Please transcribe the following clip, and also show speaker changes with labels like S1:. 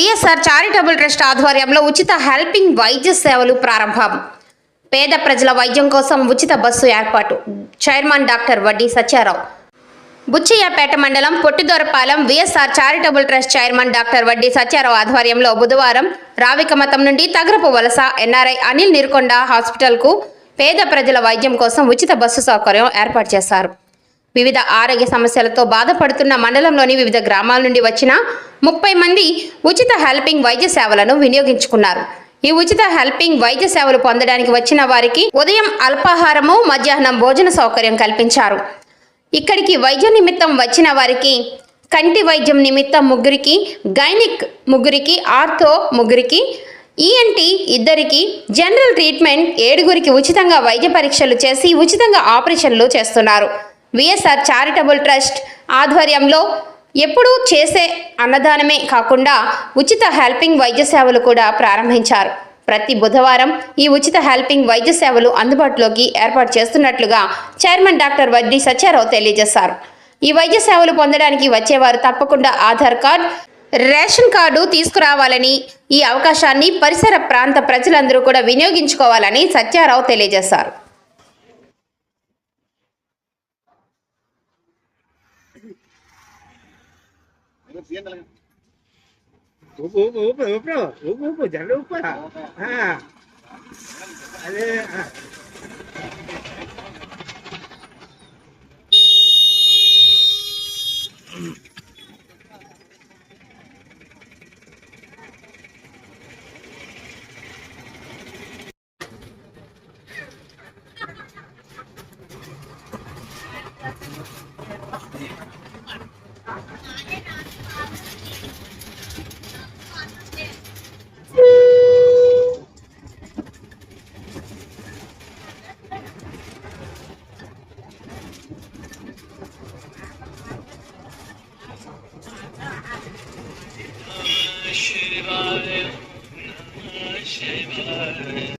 S1: VSR charitable trust ఆధ్వర్యంలో ఉచిత helping వైద్య సేవలు ప్రారంభం. పేద ప్రజల వైద్యం కోసం ఉచిత బస్సు ఏర్పాటు. Chairman doctor Vaddi Satyarao. బుచ్చయ్యపేట మండలం Pottidorapalem VSR charitable trust chairman doctor Vaddi Satyarao ఆధ్వర్యంలో బుధవారం రావికమతం నుండి తగరపు వలస ఎన్ఆర్ఐ అనిల్ నీరుకొండ హాస్పిటల్కు పేద ప్రజల వైద్యం కోసం ఉచిత బస్సు సౌకర్యం ఏర్పాటు చేశారు. వివిధ ఆరోగ్య సమస్యలతో బాధపడుతున్న మండలంలోని వివిధ గ్రామాల నుండి వచ్చిన ముప్పై మంది ఉచిత హెల్పింగ్ వైద్య సేవలను వినియోగించుకున్నారు. ఈ ఉచిత హెల్పింగ్ వైద్య సేవలు పొందడానికి వచ్చిన వారికి ఉదయం అల్పాహారము మధ్యాహ్నం భోజన సౌకర్యం కల్పించారు. ఇక్కడికి వైద్య నిమిత్తం వచ్చిన వారికి కంటి వైద్యం నిమిత్తం ముగ్గురికి గైనిక్ ముగ్గురికి ఆర్థో ముగ్గురికి ఈఎన్టీ ఇద్దరికి జనరల్ ట్రీట్మెంట్ ఏడుగురికి ఉచితంగా వైద్య పరీక్షలు చేసి ఉచితంగా ఆపరేషన్లు చేస్తున్నారు. విఎస్ఆర్ చారిటబుల్ ట్రస్ట్ ఆధ్వర్యంలో ఎప్పుడూ చేసే అన్నదానమే కాకుండా ఉచిత హెల్పింగ్ వైద్య సేవలు కూడా ప్రారంభించారు. ప్రతి బుధవారం ఈ ఉచిత హెల్పింగ్ వైద్య సేవలు అందుబాటులోకి ఏర్పాటు చేస్తున్నట్లుగా చైర్మన్ డాక్టర్ వడ్డీ సత్యారావు తెలియజేశారు. ఈ వైద్య సేవలు పొందడానికి వచ్చేవారు తప్పకుండా ఆధార్ కార్డ్ రేషన్ కార్డు తీసుకురావాలని ఈ అవకాశాన్ని పరిసర ప్రాంత ప్రజలందరూ కూడా వినియోగించుకోవాలని సత్యారావు తెలియజేశారు.
S2: ઊભો ઉપર ઊભો ઊભો ઊભો ઊભો ઉપર હા અરે હા şirvane şirvane